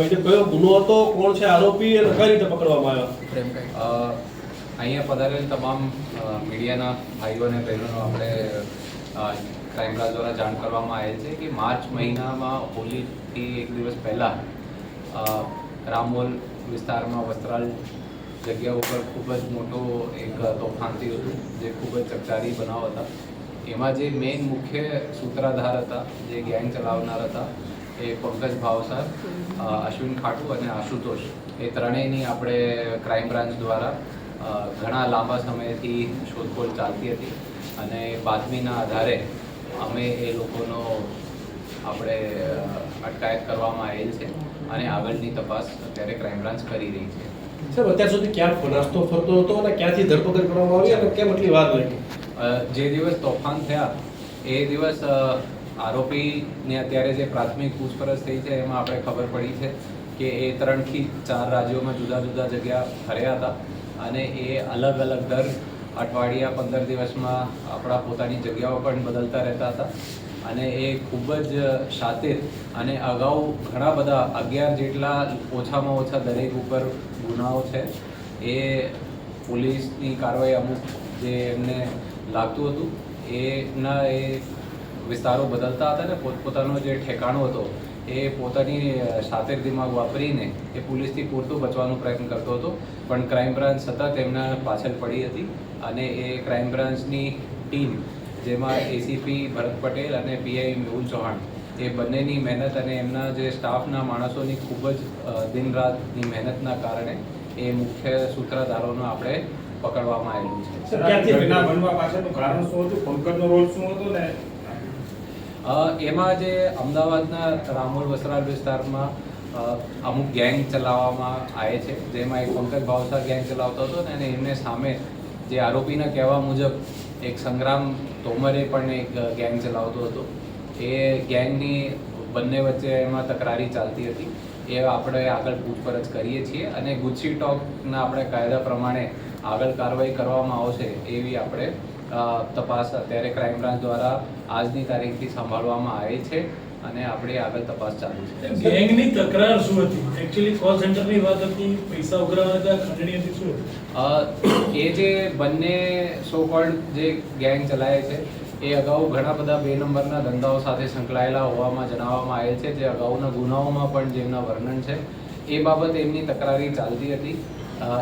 આવી છે કયો ગુનો હતો, કોણ છે આરોપી અને કઈ રીતે પકડવામાં આવ્યો? અહીંયા પધારેલ તમામ મીડિયાના ભાઈઓ અને બહેનો આપણે ક્રાઇમ બ્રાન્ચ દ્વારા જાણ કરવામાં આવેલ છે કે માર્ચ મહિનામાં હોલીથી એક દિવસ પહેલાં રામોલ વિસ્તારમાં વસ્ત્રાલ જગ્યા ઉપર ખૂબ જ મોટો એક તોફાન થયું હતું, જે ખૂબ જ ચકચારી બનાવ હતા. એમાં જે મેઇન મુખ્ય સૂત્રાધાર હતા, જે ગેંગ ચલાવનાર હતા એ પંકજ ભાવસાર અ, અશ્વિન ખાટુ અને આશુતોષ. એ ત્રણેયની આપણે ક્રાઇમ બ્રાન્ચ દ્વારા ઘણા લાંબા સમયથી શોધખોળ ચાલતી હતી અને બાતમીના આધારે અમે એ લોકોનો આપણે અટકાયત કરવામાં આવેલ છે અને આગળની તપાસ અત્યારે ક્રાઇમ બ્રાન્ચ કરી રહી છે. સર અત્યાર સુધી ક્યાં નાસ્તો ફરતો હતો અને ક્યાંથી ધરપકડ કરવામાં આવી અને કેમ એટલી વાર લાગી? જે દિવસ તોફાન થયા એ દિવસ આરોપીને અત્યારે જે પ્રાથમિક પૂછપરછ થઈ છે, એમાં આપણે ખબર પડી છે કે એ ત્રણથી ચાર રાજ્યોમાં જુદા જુદા જગ્યા ફર્યા હતા અને એ અલગ અલગ દર અઠવાડિયા પંદર દિવસમાં આપણા પોતાની જગ્યાઓ પણ બદલતા રહેતા હતા. અને એ ખૂબ જ શાતિર અને અગાઉ ઘણા બધા અગિયાર જેટલા ઓછામાં ઓછા દરેક ઉપર ગુનાઓ છે. એ પોલીસની કાર્યવાહી અમુક જે એમને લાગતું હતું, એના એ વિસ્તારો બદલતા હતા ને પોતપોતાનો જે ઠેકાણો હતો, એ પોતાની શાતિર દિમાગ વાપરીને એ પોલીસથી પૂરતું બચવાનો પ્રયત્ન કરતો હતો. પણ ક્રાઇમ બ્રાન્ચ સતત એમના પાછળ પડી હતી અને એ ક્રાઇમ બ્રાન્ચની ટીમ, જેમાં એસીપી ભરત પટેલ અને પીઆઈ મેહુલ ચૌહાણ, એ બંનેની મહેનત અને એમના જે સ્ટાફના માણસોની ખૂબ જ દિન રાતની મહેનતના કારણે એ મુખ્ય સૂત્રધારોનો આપણે પકડવામાં આવેલું છે. એમાં જે અમદાવાદના રામોલ વસરાલ વિસ્તારમાં અમુક ગેંગ ચલાવવામાં આવે છે. જેમાં એક પંકજ ભાવસાર ગેંગ ચલાવતો હતો અને એમને સામે જે આરોપીના કહેવા મુજબ એક સંગ્રામ તોમરે પણ એક ગેંગ ચલાવતો હતો. એ ગેંગની બંને વચ્ચે એમાં તકરારી ચાલતી હતી. એ આપણે આગળ પૂછપરછ કરીએ છીએ અને ગુચ્છી ટોકના આપણે કાયદા પ્રમાણે આગળ કાર્યવાહી કરવામાં આવશે એવી આપણે તપાસ અત્યારે ક્રાઇમ બ્રાન્ચ દ્વારા આજની તારીખથી સંભાળવામાં આવે છે અને આપણે આગળ તપાસ ચાલુ છે. ગેંગની તકરાર શું હતી? એક્ચ્યુઅલી કોલ સેન્ટરની વાત હતી પૈસા ઉઘરાવવા હતા ખંડણી હતી શું એ જે બંને સો કોલ્ડ જે ગેંગ ચલાવે છે એ અગાઉ ઘણા બધા બે નંબરના ધંધાઓ સાથે સંકળાયેલા હોવામાં જણાવવામાં આવેલ છે જે અગાઉના ગુનાઓમાં પણ જેમના વર્ણન છે એ બાબત એમની તકરારી ચાલતી હતી.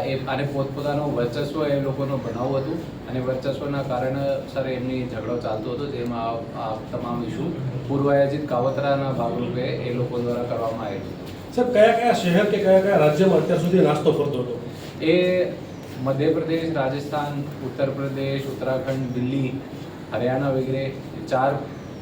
એ અને પોતપોતાનો વર્ચસ્વ એ લોકોનો બનાવ હતું અને વર્ચસ્વના કારણે સર એમની ઝઘડો ચાલતો હતો જેમાં આ- તમામ ઇસ્યુ પૂર્વાયોજિત કાવતરાના ભાગરૂપે એ લોકો દ્વારા કરવામાં આવેલું સર કયા કયા શહેર કે કયા કયા રાજ્યમાં અત્યાર સુધી નાસ્તો ફરતો હતો? એ મધ્યપ્રદેશ રાજસ્થાન ઉત્તર પ્રદેશ ઉત્તરાખંડ દિલ્હી હરિયાણા વગેરે ચાર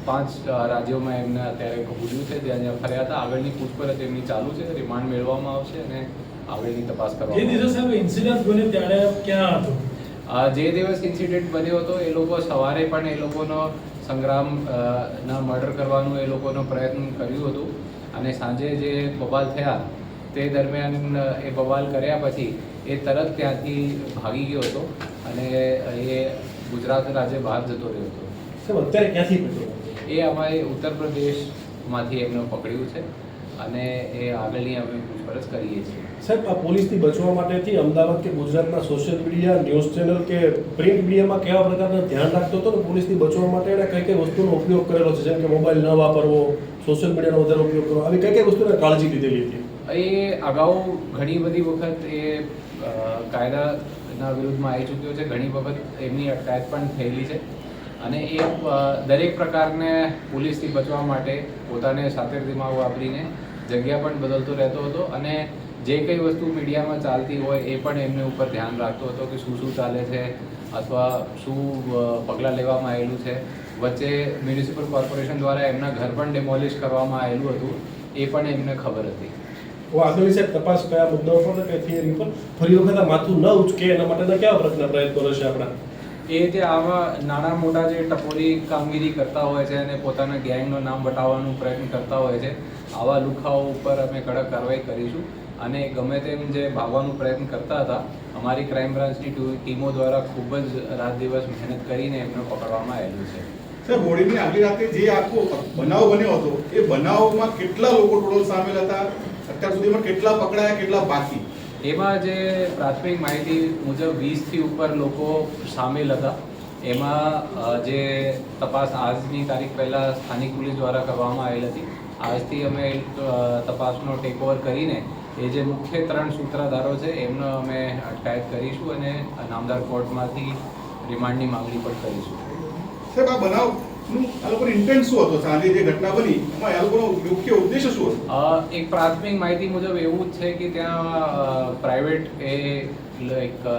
પાંચ રાજ્યોમાં એમને અત્યારે કબૂલ્યું છે. ત્યાં જ્યાં ફર્યા હતા. આગળની પૂછપરછ એમની ચાલુ છે. રિમાન્ડ મેળવવામાં આવશે અને આગળની તપાસ જે દિવસે સાહેબ ઇન્સિડન્ટ બન્યો ત્યારે ક્યાં હતો? આ જે દિવસ ઇન્સિડન્ટ બન્યો હતો એ લોકો સવારે પણ એ લોકોનો સંગ્રામ ના મર્ડર કરવાનું એ લોકોનો પ્રયત્ન કર્યું હતું. અને સાંજે જે બબાલ થયા તે દરમિયાન એ બબાલ કર્યા પછી એ તરત ત્યાંથી ભાગી ગયો હતો અને એ ગુજરાત રાજ્ય બહાર જતો રહ્યો હતો. અત્યારે ક્યાંથી એ અમારે ઉત્તર પ્રદેશમાંથી એમને પકડ્યું છે. અને એ આગળની અમે પૂછપરછ કરીએ છીએ. સાહેબ આ પોલીસથી બચવા માટેથી અમદાવાદ કે ગુજરાતના સોશિયલ મીડિયા ન્યૂઝ ચેનલ કે પ્રિન્ટ મીડિયામાં કેવા પ્રકારના ધ્યાન રાખતો હતો ને પોલીસથી બચવા માટે એણે કઈ કઈ વસ્તુનો ઉપયોગ કરેલો છે? જેમ કે મોબાઈલ ન વાપરવો સોશિયલ મીડિયાનો વધારે ઉપયોગ કરવો આવી કઈ કઈ વસ્તુને કાળજી લીધેલી હતી? એ અગાઉ ઘણી બધી વખત એ કાયદાના વિરુદ્ધમાં આવી ચૂક્યો છે. ઘણી વખત એમની અટકાયત પણ થયેલી છે. અને એ દરેક પ્રકારને પોલીસથી બચવા માટે પોતાને સાતેર દિમાગ વાપરીને જગ્યા પણ બદલતો રહેતો હતો અને જે કંઈ વસ્તુ મીડિયામાં ચાલતી હોય એ પણ એમને ઉપર ધ્યાન રાખતો હતો કે શું શું ચાલે છે અથવા શું પગલાં લેવામાં આવેલું છે. વચ્ચે મ્યુનિસિપલ કોર્પોરેશન દ્વારા એમના ઘર પણ ડેમોલિશ કરવામાં આવેલું હતું એ પણ એમને ખબર હતી. આગળની સાહેબ તપાસ કયા મુદ્દાઓ પર કઈ થિયરી પર. ફરી વખત માથું ન ઉચકે એના માટેના કેવા પ્રકારના પ્રયત્નો રહેશે આપણા? એ જે આવા નાના મોટા જે ટપોરી કામગીરી કરતા હોય છે અને પોતાના ગેંગનું નામ બતાવવાનો પ્રયત્ન કરતા હોય છે આવા લુખાઓ ઉપર અમે કડક કાર્યવાહી કરીશું. અને ગમે તેમ જે ભાવવાનો પ્રયત્ન કરતા હતા અમારી ક્રાઇમ બ્રાન્ચની ટીમો દ્વારા ખૂબ જ રાત દિવસ મહેનત કરીને એમને પકડવામાં આવેલું છે. સર હોળીની આગલી રાતે જે આખો બનાવ બન્યો હતો એ બનાવમાં કેટલા લોકો ટોટલ સામેલ હતા? અત્યાર સુધીમાં કેટલા પકડાયા કેટલા બાકી? એમાં જે પ્રાથમિક માહિતી મુજબ વીસથી ઉપર લોકો સામેલ હતા. એમાં જે તપાસ આજની તારીખ પહેલાં સ્થાનિક પોલીસ દ્વારા કરવામાં આવેલ હતી. આજથી અમે તપાસનો ટેક ઓવર કરીને એ જે મુખ્ય ત્રણ સૂત્રધારો છે એમનો અમે અટકાયત કરીશું અને નામદાર કોર્ટમાંથી રિમાન્ડની માંગણી પણ કરીશું. સાહેબ આ બનાવનું આ લોકોનો ઇન્ટેન્ટ શું હતો? સાંજે જે ઘટના બની એમાં આ લોકોનો મુખ્ય ઉદ્દેશ શું હતો? એક પ્રાથમિક માહિતી મુજબ એવું જ છે કે ત્યાં પ્રાઇવેટ એ એક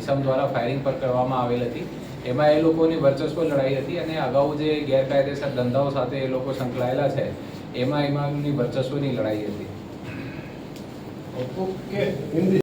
ઇસમ દ્વારા ફાયરિંગ પર કરવામાં આવેલ હતી. એમાં એ લોકોની વર્ચસ્વ લડાઈ હતી અને અગાઉ જે ગેરકાયદેસર ધંધાઓ સાથે એ લોકો સંકળાયેલા છે એમાં એમાંની વર્ચસ્વની લડાઈ હતી. ઓકે.